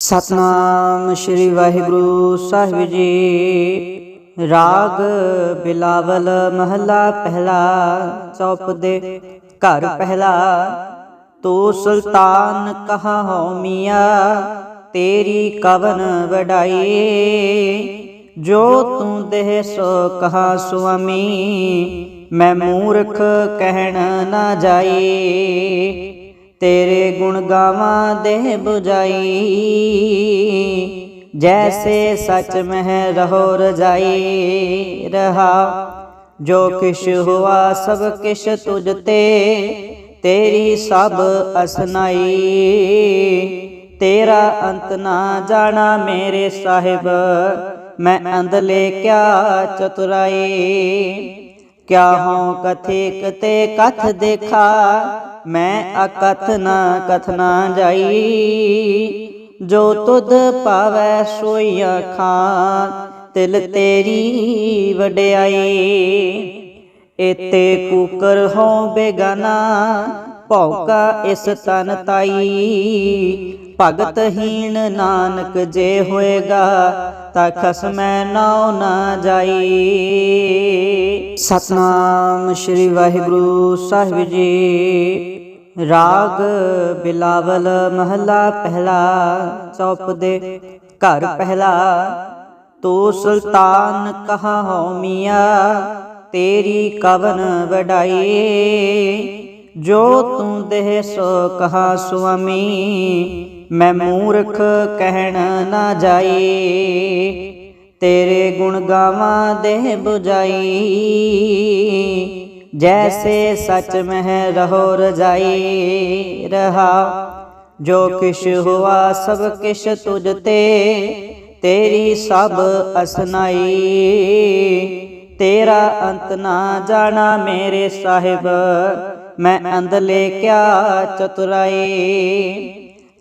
ਸਤਨਾਮ ਸ੍ਰੀ ਵਾਹਿਗੁਰੂ ਸਾਹਿਬ ਜੀ। ਰਾਗ ਬਿਲਾਵਲ ਮਹਲਾ ਪਹਿਲਾ, ਚੌਪ ਦੇ ਘਰ ਪਹਿਲਾ। ਤੂੰ ਸੁਲਤਾਨ ਕਹਾ ਹੋ ਮੀਆਂ, ਤੇਰੀ ਕਵਨ ਵਡਾਈ। ਜੋ ਤੂੰ ਦੇਹ ਸੋ ਕਹਾ ਸੁਆਮੀ, ਮੈਂ ਮੂਰਖ ਕਹਿਣ ਨਾ ਜਾਈ। ਤੇਰੇ ਗੁਣ ਗਾਵਾਂ ਦੇ 부ਜਾਈ ਜੈਸੇ ਸੱਚ ਮਹਿ ਰਹੋ ਰਜਾਈ, ਰਹਾ। ਜੋ ਕਿਛ ਹੁਆ ਸਭ ਕਿਛ ਤੁਝ ਤੇ, ਤੇਰੀ ਸਭ ਅਸਨਾਈ। ਤੇਰਾ ਅੰਤ ਨਾ ਜਾਣਾ ਮੇਰੇ ਸਾਹਿਬ, ਮੈਂ ਅੰਦਲੇ ਕਿਆ ਚਤੁਰਾਈ। ਕਿਆ ਹਉ ਕਥਿਕ ਤੇ ਕਥ ਦੇਖਾ ਮੈਂ ਅਕਥ ਨਾ ਕਥਨਾ ਜਾਈ। ਜੋ ਤੁਧ ਪਾਵੈ ਸੋਈ ਖਾਂ ਤਿਲ ਤੇਰੀ ਵਡਿਆਈ। ਏਤੇ ਕੂਕਰ ਹੋ ਬੇਗਾਨਾ, ਭੌਕਾ ਇਸ ਤਨ ਤਾਈ। ਭਗਤ ਹੀਣ ਨਾਨਕ ਜੇ ਹੋਏਗਾ ਤਾ ਖਸਮੈ ਨਾਉ ਨਾ ਜਾਈ। ਸਤਨਾਮ ਸ੍ਰੀ ਵਾਹਿਗੁਰੂ ਸਾਹਿਬ ਜੀ। ਰਾਗ ਬਿਲਾਵਲ ਮਹਲਾ ਪਹਿਲਾ, ਚੌਪ ਦੇ ਘਰ ਪਹਿਲਾ। ਤੂੰ ਸੁਲਤਾਨ ਕਹਾ ਹੋ ਮੀਆਂ ਤੇਰੀ ਕਵਨ ਵਡਾਈ। ਜੋ ਤੂੰ ਦੇਹ ਸੋ ਕਹਾ ਸੁਆਮੀ, ਮੈਂ ਮੂਰਖ ਕਹਿਣ ਨਾ ਜਾਈ। ਤੇਰੇ ਗੁਣ ਗਾਵਾਂ ਦੇਹ 부ਜਾਈ ਜੈਸੇ ਸਚ ਮਹਿ ਰਹੋ ਰਜਾਈ, ਰਹਾ। ਜੋ ਕਿਛ ਹੁਆ ਸਭ ਕਿਛ ਤੁਝ ਤੇ, ਤੇਰੀ ਸਭ ਅਸਨਾਈ। ਤੇਰਾ ਅੰਤ ਨਾ ਜਾਣਾ ਮੇਰੇ ਸਾਹਿਬ ਮੈਂ ਅੰਦਲੇ ਕਿਆ ਚਤੁਰਾਈ?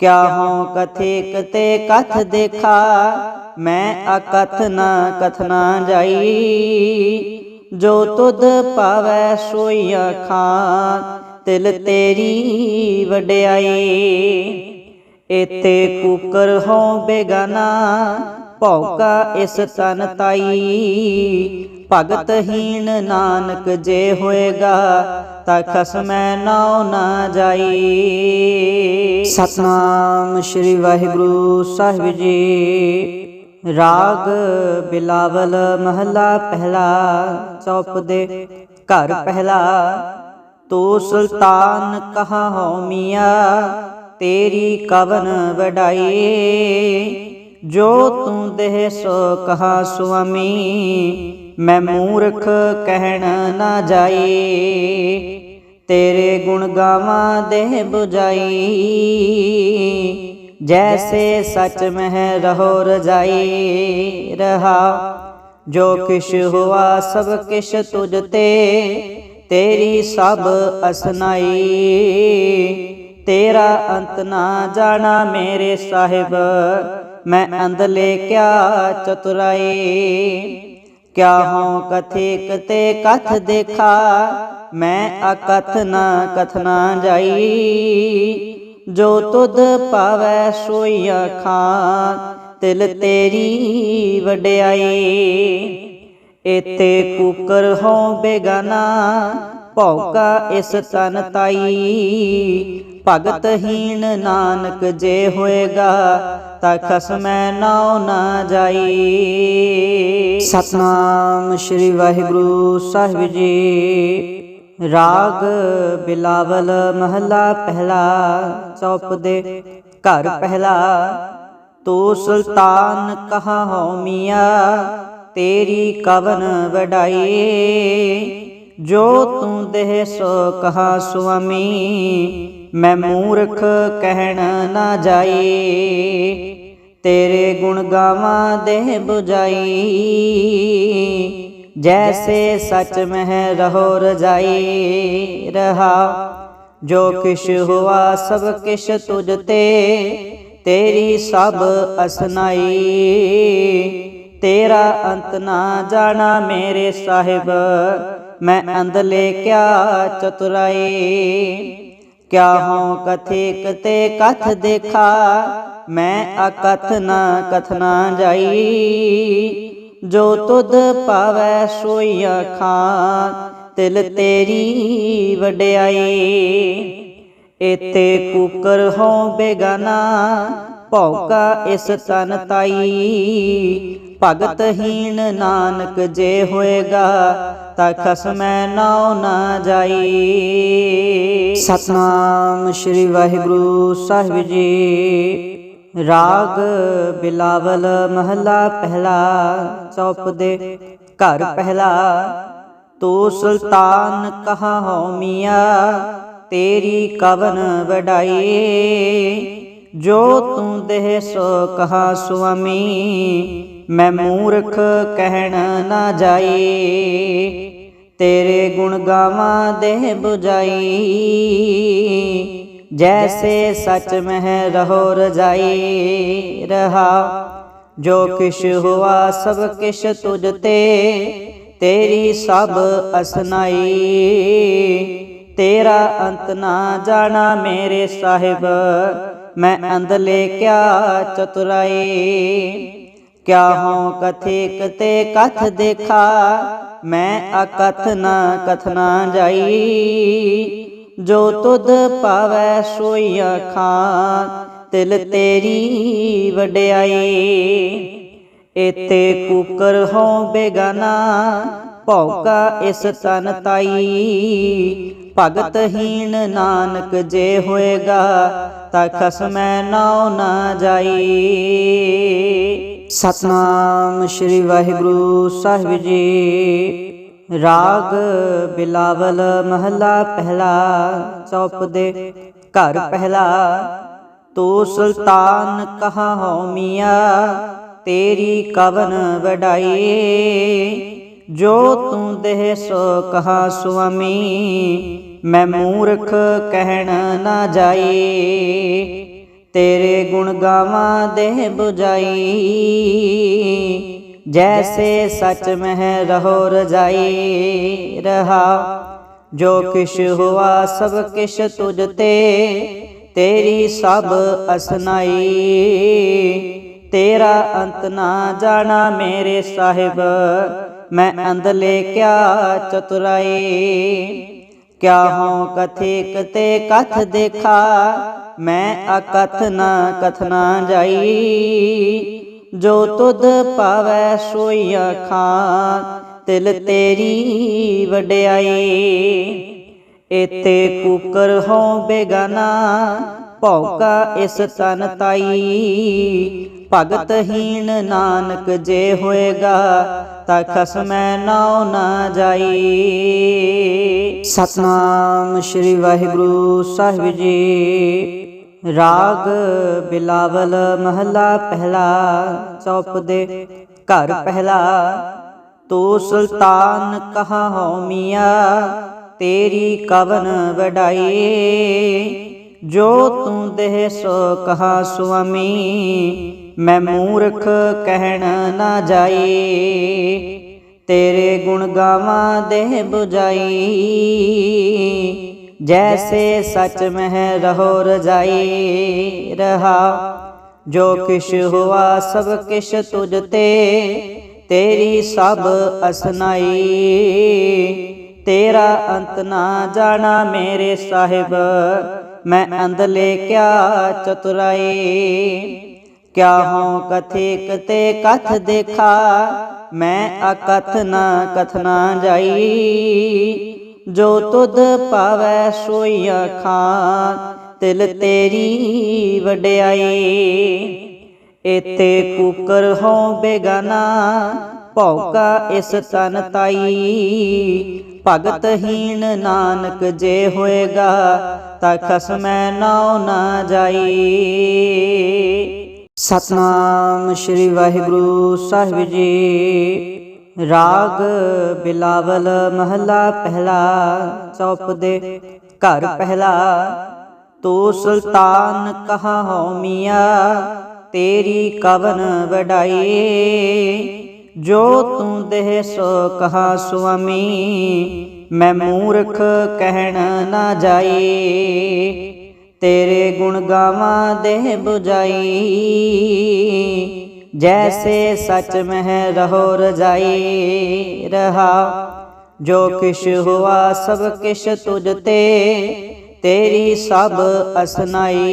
ਕਿਆ ਹਉ ਕਥਿਕ ਤੇ ਕਥ ਦੇਖਾ? ਮੈਂ ਅਕਥ ਨਾ ਕਥਨਾ ਜਾਈ। ਜੋ ਤੁਧ ਪਾਵੈ ਸੋਈ ਖਾਂ ਤਿਲ ਤੇਰੀ ਵਡਿਆਈ। ਏਤੇ ਕੂਕਰ ਹੋ ਬੇਗਾਨਾ ਭੌਕਾ ਇਸ ਤਨ ਤਾਈ। ਭਗਤ ਹੀਣ ਨਾਨਕ ਜੇ ਹੋਏਗਾ ਤਾਂ ਖਸਮੈ ਨਾਉ ਨਾ ਜਾਈ। ਸਤਨਾਮ ਸ੍ਰੀ ਵਾਹਿਗੁਰੂ ਸਾਹਿਬ ਜੀ। ਰਾਗ ਬਿਲਾਵਲ ਮਹੱਲਾ ਪਹਿਲਾ ਚੌਪ ਦੇ ਘਰ ਪਹਿਲਾ। ਤੂੰ ਸੁਲਤਾਨ ਕਹਾ ਹੋ ਮੀਆਂ? ਤੇਰੀ ਕਵਨ ਵਡਾਈ। ਜੋ ਤੂੰ ਦੇਹ ਸੋ ਕਹਾ ਸੁਆਮੀ? ਮੈਂ ਮੂਰਖ ਕਹਿਣ ਨਾ ਜਾਈ। ਤੇਰੇ ਗੁਣ ਗਾਵਾਂ ਦੇਹ 부ਜਾਈ ਜੈਸੇ ਸੱਚ ਮਹਿ ਰਹੋ ਰਜਾਈ। ਰਹਾ, ਜੋ ਕਿਛ ਹੁਆ ਸਭ ਕਿਛ ਤੁਝ ਤੇ। ਤੇਰੀ ਸਭ ਅਸਨਾਈ। ਤੇਰਾ ਅੰਤ ਨਾ ਜਾਣਾ ਮੇਰੇ ਸਾਹਿਬ। ਮੈਂ ਅੰਦਲੇ ਕਿਆ ਚਤੁਰਾਈ। ਕਿਆ ਹਉ ਕਥਿਕ ਤੇ ਕਥ ਦੇਖਾ? ਮੈਂ ਅਕਥ ਨਾ ਕਥਨਾ ਜਾਈ। ਜੋ ਤੁਧ ਪਾਵੈ ਸੋਈ ਖਾਂ ਤਿਲ ਤੇਰੀ ਵਡਿਆਈ। ਏਤੇ ਕੂਕਰ ਹੋ ਬੇਗਾਨਾ, ਭੌਕਾ ਇਸ ਤਨ ਤਾਈ। ਭਗਤ ਹੀਣ ਨਾਨਕ ਜੇ ਹੋਏਗਾ ਤਾ ਖਸਮੈ ਨਾਉ ਨਾ ਜਾਈ। ਸਤਨਾਮ ਸ੍ਰੀ ਵਾਹਿਗੁਰੂ ਸਾਹਿਬ ਜੀ। ਰਾਗ ਬਿਲਾਵਲ ਮਹਲਾ ਪਹਿਲਾ, ਚੌਪ ਦੇ ਘਰ ਪਹਿਲਾ। ਤੂੰ ਸੁਲਤਾਨ ਕਹਾ ਹੋ ਮੀਆਂ, ਤੇਰੀ ਕਵਨ ਵਡਾਈ। ਜੋ ਤੂੰ ਦੇਹ ਸੋ ਕਹਾ ਸੁਆਮੀ, ਮੈਂ ਮੂਰਖ ਕਹਿਣ ਨਾ ਜਾਈ। ਤੇਰੇ ਗੁਣ ਗਾਵਾਂ ਦੇ 부ਜਾਈ ਜੈਸੇ ਸੱਚ ਮਹਿ ਰਹੋ ਰਜਾਈ, ਰਹਾ। ਜੋ ਕਿਛ ਹੁਆ ਸਭ ਕਿਛ ਤੁਝ ਤੇ, ਤੇਰੀ ਸਭ ਅਸਨਾਈ। ਤੇਰਾ ਅੰਤ ਨਾ ਜਾਣਾ ਮੇਰੇ ਸਾਹਿਬ, ਮੈਂ ਅੰਦਲੇ ਕਿਆ ਚਤੁਰਾਈ। ਕਿਆ ਹੋ ਕਥਿਕ ਤੇ ਕਥ ਦੇਖਾ? ਮੈਂ ਅਕਥ ਨਾ ਕਥਨਾ ਜਾਈ। ਜੋ ਤੁਧ ਪਾਵੈ ਸੋਈ ਖਾਂ ਤਿਲ ਤੇਰੀ ਵਡਿਆਈ। ਇਤੇ ਕੂਕਰ ਹੋ ਬੇਗਾਨਾ, ਭੌਕਾ ਇਸ ਤਨ ਤਾਈ। ਭਗਤ ਹੀਣ ਨਾਨਕ ਜੇ ਹੋਏਗਾ, ਤਾਂ ਖਸਮੈ ਨਾਉ ਨਾ ਜਾਈ। ਸਤਨਾਮ ਸ੍ਰੀ ਵਾਹਿਗੁਰੂ ਸਾਹਿਬ ਜੀ। ਰਾਗ ਬਿਲਾਵਲ ਮਹਲਾ ਪਹਿਲਾ ਚੌਪ ਦੇ ਘਰ ਪਹਿਲਾ। ਤੂੰ ਸੁਲਤਾਨ ਕਹਾ ਹੋ ਮੀਆਂ? ਤੇਰੀ ਕਵਨ ਵਡਾਈ। ਜੋ ਤੂੰ ਦੇਹ ਸੋ ਕਹਾ ਸੁਆਮੀ? ਮੈਂ ਮੂਰਖ ਕਹਿਣ ਨਾ ਜਾਈ। ਤੇਰੇ ਗੁਣ ਗਾਵਾਂ ਦੇ 부ਜਾਈ ਜੈਸੇ ਸੱਚ ਮਹਿ ਰਹੋ ਰਜਾਈ, ਰਹਾ ਜੋ ਕਿਛ ਹੁਆ ਸਭ ਕਿਛ ਤੁਝ ਤੇ, ਤੇਰੀ ਸਭ ਅਸਨਾਈ। ਤੇਰਾ ਅੰਤ ਨਾ ਜਾਣਾ ਮੇਰੇ ਸਾਹਿਬ, ਮੈਂ ਅੰਦਲੇ ਕਿਆ ਚਤੁਰਾਈ। ਕਿਆ ਹੋ ਕਥਿਕ ਤੇ ਕਥ ਦੇਖਾ? ਮੈਂ ਅਕਥ ਨਾ ਕਥਨਾ ਜਾਈ। ਜੋ ਤੁਧ ਪਾਵੈ ਸੋਈ ਖਾਂ ਤਿਲ ਤੇਰੀ ਵਡਿਆਈ। ਇਤੇ ਕੂਕਰ ਹੋ ਬੇਗਾਨਾ, ਭੌਕਾ ਇਸ ਤਨ ਤਾਈ। ਭਗਤ ਹੀਣ ਨਾਨਕ ਜੇ ਹੋਏਗਾ, ਤਾਂ ਖਸਮੈ ਨਾਉ ਨਾ ਜਾਈ। ਸਤਨਾਮ ਸ੍ਰੀ ਵਾਹਿਗੁਰੂ ਸਾਹਿਬ ਜੀ। ਰਾਗ ਬਿਲਾਵਲ ਮਹਲਾ ਪਹਿਲਾ ਚੌਪ ਦੇ ਘਰ ਪਹਿਲਾ। ਤੂੰ ਸੁਲਤਾਨ ਕਹਾ ਹੋ ਮੀਆਂ, ਤੇਰੀ ਕਵਨ ਵਡਾਈ। ਜੋ ਤੂੰ ਦੇਹ ਸੋ ਕਹਾ ਸੁਆਮੀ, ਮੈਂ ਮੂਰਖ ਕਹਿਣ ਨਾ ਜਾਈ। ਤੇਰੇ ਗੁਣ ਗਾਵਾਂ ਦੇ 부ਜਾਈ ਜੈਸੇ ਸਚ ਮਹਿ ਰਹੋ ਰਜਾਈ, ਰਹਾ। ਜੋ ਕਿਛ ਹੁਆ ਸਭ ਕਿਛ ਤੁਝ ਤੇ, ਤੇਰੀ ਸਭ ਅਸਨਾਈ। ਤੇਰਾ ਅੰਤ ਨਾ ਜਾਣਾ ਮੇਰੇ ਸਾਹਿਬ, ਮੈਂ ਅੰਦਲੇ ਕਿਆ ਚਤੁਰਾਈ। ਕਿਆ ਹਉ ਕਥਿਕ ਤੇ ਕਥ ਦੇਖਾ ਮੈਂ ਅਕਥ ਨਾ ਕਥਨਾ ਜਾਈ, ਜੋ ਤੁਧ ਪਾਵੈ ਸੋਈ ਖਾਂ ਤਿਲ ਤੇਰੀ ਵਡਿਆਈ। ਇਤੇ ਕੂਕਰ ਹੋ ਬੇਗਾਨਾ, ਭੌਕਾ ਇਸ ਤਨ ਤਾਈ। ਭਗਤ ਹੀਣ ਨਾਨਕ ਜੇ ਹੋਏਗਾ, ਤਾਂ ਖਸਮੈ ਨਾਉ ਨਾ ਜਾਈ। ਸਤਨਾਮ ਸ੍ਰੀ ਵਾਹਿਗੁਰੂ ਸਾਹਿਬ ਜੀ। ਰਾਗ ਬਿਲਾਵਲ ਮਹਲਾ ਪਹਿਲਾ ਚੌਪ ਦੇ ਘਰ ਪਹਿਲਾ, ਤੂੰ ਸੁਲਤਾਨ ਕਹਾ ਹੋ ਮੀਆਂ, ਤੇਰੀ ਕਵਨ ਵਡਾਈ, ਜੋ ਤੂੰ ਦੇਹ ਸੋ ਕਹਾ ਸੁਆਮੀ, ਮੈਂ ਮੂਰਖ ਕਹਿਣ ਨਾ ਜਾਈ, ਤੇਰੇ ਗੁਣ ਗਾਵਾਂ ਦੇਹ 부ਜਾਈ ਜੈਸੇ ਸਚ ਮਹਿ ਰਹੋ ਰਜਾਈ ਰਹਾ ਜੋ ਕਿਛ ਹੁਆ ਸਭ ਕਿਛ ਤੁਝ ਤੇ ਤੇਰੀ ਸਭ ਅਸਨਾਈ ਤੇਰਾ ਅੰਤ ਨਾ ਜਾਣਾ ਮੇਰੇ ਸਾਹਿਬ ਮੈਂ ਅੰਦਲੇ ਕਿਆ ਚਤੁਰਾਈ ਕਿਆ ਹਉ ਕਥਿਕ ਤੇ ਕਥ ਦੇਖਾ ਮੈਂ ਅਕਥ ਨਾ ਕਥਨਾ ਜਾਈ ਜੋ ਤੁਧ ਪਾਵੈ ਸੋਈ ਖਾਂ ਤਿਲ ਤੇਰੀ ਵਡਿਆਈ। ਇਤੇ ਕੂਕਰ ਹੋ ਬੇਗਾਨਾ, ਭੌਕਾ ਇਸ ਤਨ ਤਾਈ। ਭਗਤ ਹੀਣ ਨਾਨਕ ਜੇ ਹੋਏਗਾ, ਤਾਂ ਖਸਮੈ ਨਾਉ ਨਾ ਜਾਈ। ਸਤਨਾਮ ਸ੍ਰੀ ਵਾਹਿਗੁਰੂ ਸਾਹਿਬ ਜੀ। ਰਾਗ ਬਿਲਾਵਲ ਮਹਲਾ ਪਹਿਲਾ ਚੌਪ ਦੇ ਘਰ ਪਹਿਲਾ, ਤੂੰ ਸੁਲਤਾਨ ਕਹਾ ਹੋ ਮੀਆਂ, ਤੇਰੀ ਕਵਨ ਵਡਾਈ, ਜੋ ਤੂੰ ਦੇਹ ਸੋ ਕਹਾ ਸੁਆਮੀ, ਮੈਂ ਮੂਰਖ ਕਹਿਣ ਨਾ ਜਾਈ, ਤੇਰੇ ਗੁਣ ਗਾਵਾਂ ਦੇਹ 부ਜਾਈ ਜੈਸੇ ਸੱਚ ਮਹਿ ਰਹੋ ਰਜਾਈ ਰਹਾ ਜੋ ਕਿਛ ਹੁਆ ਸਭ ਕਿਛ ਤੁਝ ਤੇ ਤੇਰੀ ਸਭ ਅਸਨਾਈ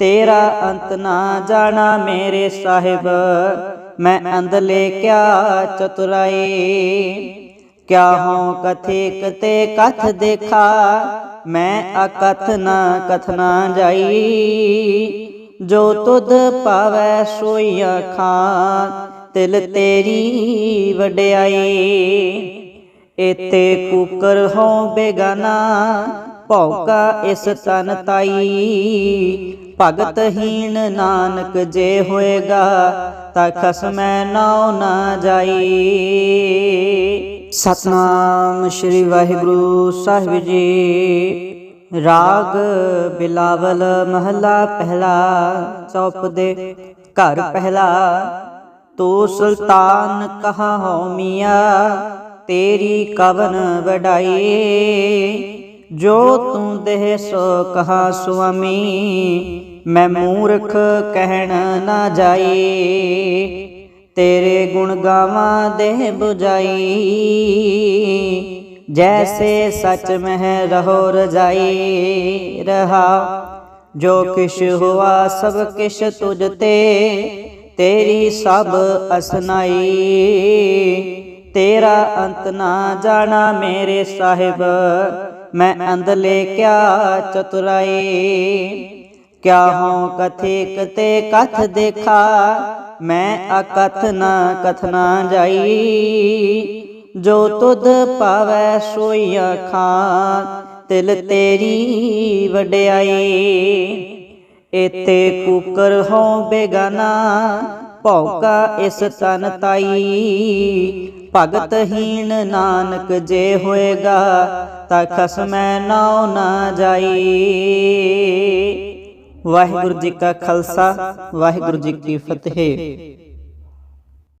ਤੇਰਾ ਅੰਤ ਨਾ ਜਾਣਾ ਮੇਰੇ ਸਾਹਿਬ ਮੈਂ ਅੰਦਲੇ ਕਿਆ ਚਤੁਰਾਈ ਕਿਆ ਹਉ ਕਥਿਕ ਤੇ ਕਥ ਦੇਖਾ ਮੈਂ ਅਕਥ ਨਾ ਕਥਨਾ ਜਾਈ ਜੋ ਤੁਧ ਪਾਵੈ ਸੋਈ ਖਾਂ ਤਿਲ ਤੇਰੀ ਵਡਿਆਈ। ਇਤੇ ਕੂਕਰ ਹੋ ਬੇਗਾਨਾ ਭੌਕਾ ਇਸ ਤਨ ਤਾਈ। ਭਗਤ ਹੀਣ ਨਾਨਕ ਜੇ ਹੋਏਗਾ, ਤਾਂ ਖਸਮੈ ਨਾਉ ਨਾ ਜਾਈ। ਸਤਨਾਮ ਸ੍ਰੀ ਵਾਹਿਗੁਰੂ ਸਾਹਿਬ ਜੀ। ਰਾਗ ਬਿਲਾਵਲ ਮਹਲਾ ਪਹਿਲਾ ਚੌਪ ਦੇ ਘਰ ਪਹਿਲਾ, ਤੂੰ ਸੁਲਤਾਨ ਕਹਾ ਹੋ ਮੀਆਂ, ਤੇਰੀ ਕਵਨ ਵਡਾਈ। ਜੋ ਤੂੰ ਦੇਹ ਸੋ ਕਹਾ ਸੁਆਮੀ, ਮੈਂ ਮੂਰਖ ਕਹਿਣ ਨਾ ਜਾਈ। ਤੇਰੇ ਗੁਣ ਗਾਵਾਂ ਦੇਹ 부ਜਾਈ ਜੈਸੇ ਸਚ ਮਹਿ ਰਹੋ ਰਜਾਈ ਰਹਾ ਜੋ ਕਿਛ ਹੁਆ ਸਭ ਕਿਛ ਤੁਝ ਤੇ ਤੇਰੀ ਸਭ ਅਸਨਾਈ ਤੇਰਾ ਅੰਤ ਨਾ ਜਾਣਾ ਮੇਰੇ ਸਾਹਿਬ ਮੈਂ ਅੰਦਲੇ ਕਿਆ ਚਤੁਰਾਈ ਕਿਆ ਹਉ ਕਥਿਕ ਤੇ ਕਥ ਦੇਖਾ ਮੈਂ ਅਕਥ ਨਾ ਕਥਨਾ ਜਾਈ ਜੋ ਤੁਧ ਪਾਵੈ ਸੋਈ ਖਾਂ ਤਿਲ ਤੇਰੀ ਵਡਿਆਈ। ਇਤੇ ਕੂਕਰ ਹੋ ਬੇਗਾਨਾ, ਭੌਕਾ ਇਸ ਤਨ ਤਾਈ। ਭਗਤ ਹੀਣ ਨਾਨਕ ਜੇ ਹੋਏਗਾ, ਤਾਂ ਖਸਮੈ ਨਾਉ ਨਾ ਜਾਈ। ਵਾਹਿਗੁਰੂ ਜੀ ਕਾ ਖਾਲਸਾ, ਵਾਹਿਗੁਰੂ ਜੀ ਕੀ ਫਤਿਹ।